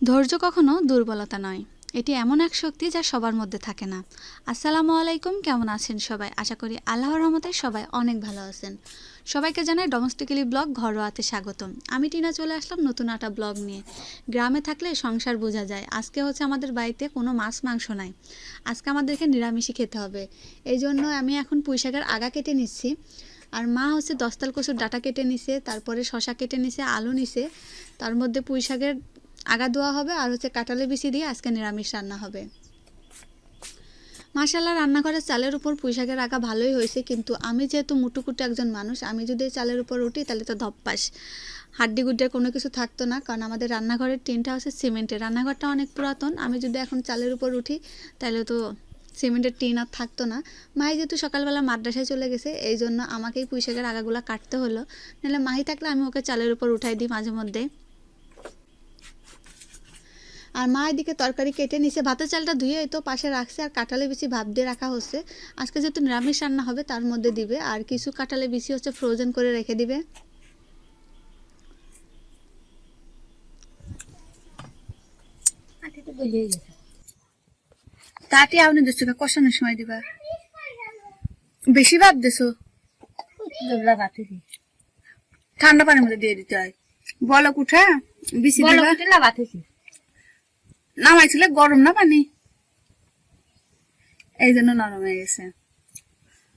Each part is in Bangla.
ধৈর্য কখনো দুর্বলতা নয়। এটি এমন এক শক্তি যা সবার মধ্যে থাকে না। আসসালামু আলাইকুম, কেমন আছেন সবাই? আশা করি আল্লাহর রহমতে সবাই অনেক ভালো আছেন। সবাইকে জানাই ডোমেস্টিক্যালি ব্লগ ঘরোয়াতে স্বাগতম। আমি টিনা চলে আসলাম নতুন একটা ব্লগ নিয়ে। গ্রামে থাকলে সংসার বোঝা যায়। আজকে হচ্ছে আমাদের বাড়িতে কোনো মাছ মাংস নাই। আজকে আমাদেরকে নিরামিষই খেতে হবে। এই জন্য আমি এখন পুঁই শাকের আগা কেটে নিচ্ছি। আর মা হচ্ছে দশতাল কচুর ডাটা কেটে নিছে, তারপরে শশা কেটে নিছে, আলু নিছে। তার মধ্যে পুঁই শাকের আগা দেওয়া হবে আর হচ্ছে কাঁঠালে বিচি দিয়ে আজকে নিরামিষ রান্না হবে। মাসাল্লাহ রান্নাঘরের চালের উপর পুঁইশাকের আগা ভালোই হয়েছে, কিন্তু আমি যেহেতু মুটুকুটু একজন মানুষ, আমি যদি চালের উপর উঠি তাহলে তো ধপ্পাস। হাড্ডি গুড্ডের কোনো কিছু থাকতো না, কারণ আমাদের রান্নাঘরের টিনটা হচ্ছে সিমেন্টের। রান্নাঘরটা অনেক পুরাতন, আমি যদি এখন চালের উপর উঠি তাহলে তো সিমেন্টের টিন আর থাকতো না। মাই যেহেতু সকালবেলা মাদ্রাসায় চলে গেছে এই জন্য আমাকেই পুঁইশাকের আগাগুলো কাটতে হলো। নাহলে মাহি থাকলে আমি ওকে চালের উপর উঠাই দিই মাঝে মধ্যে। আর মা এদিকে তরকারি কেটে নিছে। ভাতের চালটা ধুয়ে তো পাশে রাখছে আর কাঁঠালে বেশি ভাব দিয়ে রাখা হচ্ছে। আজকে যেহেতু নিরামিষ রান্না হবে তার মধ্যে দিবে। আর কিছু কাঁঠালে বেশি হচ্ছে ফ্রোজেন করে রেখে দিবে। তাটি আপনি দিচ্ছ কষানোর সময় দিবা। বেশি ভাব দিছো? ঠান্ডা পানির মধ্যে দিয়ে দিতে হয়। বলক উঠা বেশি দিবা। নামাইছিলে গরম না পানি? এই জন্য নরম হয়ে গেছে।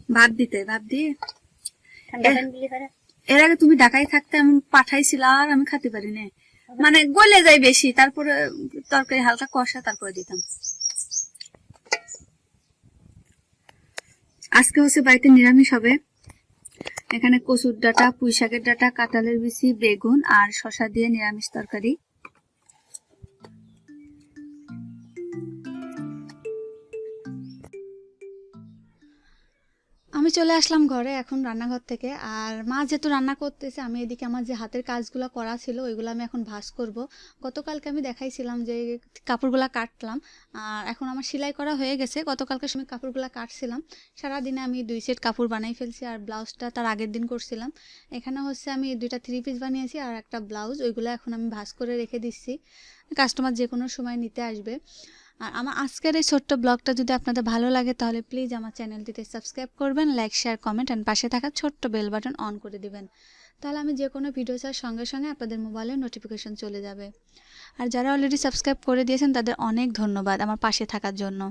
ভাত দিতে ভাত দিয়ে? এর আগে তুমি ঢাকায় থাকতে আমি পাঠাইছিল আর আমি খেতে পারি না। মানে গলে যায় বেশি তারপরে তরকারি হালকা কষা তারপরে দিতাম। আজকে হচ্ছে বাড়িতে নিরামিষ হবে। এখানে কচুর ডাটা পুঁই শাকের ডাটা কাঁঠালের বিচি বেগুন আর শশা দিয়ে নিরামিষ তরকারি। আমি চলে আসলাম ঘরে এখন রান্নাঘর থেকে। আর মা যেহেতু রান্না করতেছে, আমি এদিকে আমার যে হাতের কাজগুলো করা ছিল, ওইগুলো আমি এখন ভাস করব। গতকালকে আমি দেখাইছিলাম যে কাপড়গুলো কাটলাম। আর এখন আমার সেলাই করা হয়ে গেছে। গতকালকে আমি কাপড়গুলো কাটছিলাম। সারাদিনে আমি দুই সেট কাপড় বানাই ফেলছি, আর ব্লাউজটা তার আগের দিন করছিলাম। এখানে হচ্ছে আমি দুইটা থ্রি পিস বানিয়েছি, আর একটা ব্লাউজ। ওইগুলো এখন আমি ভাস করে রেখে দিচ্ছি। কাস্টমার যে কোনো সময় নিতে আসবে। আর আমার আজকের এই ছোট্ট ব্লগটা যদি আপনাদের ভালো লাগে, তাহলে প্লিজ আমার চ্যানেলটিতে সাবস্ক্রাইব করবেন লাইক শেয়ার কমেন্ট অ্যান্ড পাশে থাকা ছোট্ট বেল বাটন অন করে দিবেন। তাহলে আমি যে কোনো ভিডিও চার সঙ্গে সঙ্গে আপনাদের মোবাইলে নোটিফিকেশন চলে যাবে। আর যারা অলরেডি সাবস্ক্রাইব করে দিয়েছেন, তাদের অনেক ধন্যবাদ আমার পাশে থাকার জন্য।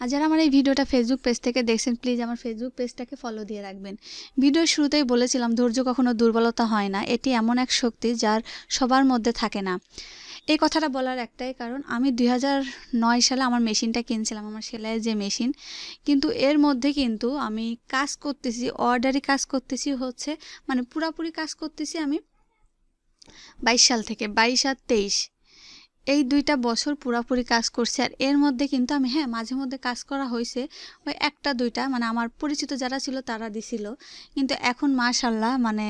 আর যারা আমার এই ভিডিওটা ফেসবুক পেজ থেকে দেখছেন প্লিজ আমার ফেসবুক পেজটাকে ফলো দিয়ে রাখবেন। ভিডিওর শুরুতেই বলেছিলাম, ধৈর্য কখনো দুর্বলতা হয় না। এটি এমন এক শক্তি যার সবার মধ্যে থাকে না। এই কথাটা বলার একটাই কারণ, আমি দুই সালে আমার মেশিনটা কিনছিলাম, আমার সেলাইয়ের যে মেশিন। কিন্তু এর মধ্যে কিন্তু আমি কাজ করতেছি অর্ডারি কাজ করতেছি হচ্ছে মানে পুরাপুরি কাজ করতেছি আমি বাইশ সাল থেকে, বাইশ আর তেইশ। এই দুইটা বছর পুরাপুরি কাজ করছি আর এর মধ্যে কিন্তু আমি হ্যাঁ মাঝে মধ্যে কাজ করা হয়েছে। ওই একটা, দুইটা মানে আমার পরিচিত যারা ছিল তারা দিছিল। কিন্তু এখন মাশাল্লাহ মানে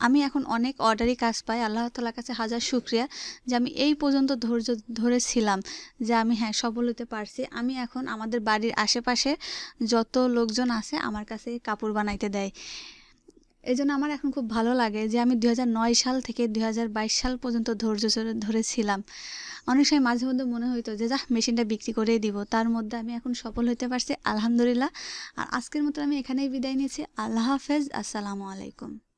আমি এখন অনেক অর্ডারই কাজ পাই। আল্লাহ তালার কাছে হাজার শুক্রিয়া যে আমি এই পর্যন্ত ধৈর্য ধরেছিলাম যে আমি হ্যাঁ সফল হতে পারছি। আমি এখন আমাদের বাড়ির আশেপাশে যত লোকজন আছে আমার কাছে কাপড় বানাইতে দেয়। এই জন্য আমার এখন খুব ভালো লাগে যে আমি দু নয় সাল থেকে দু বাইশ সাল পর্যন্ত ধৈর্য ধরেছিলাম। অনেক সময় মাঝে মধ্যে মনে হইতো যে যা মেশিনটা বিক্রি করেই দিব। তার মধ্যে আমি এখন সফল হতে পারছি, আলহামদুলিল্লাহ। আর আজকের মতো আমি এখানেই বিদায় নিয়েছি। আল্লাহ হাফেজ, আসসালামু আলাইকুম।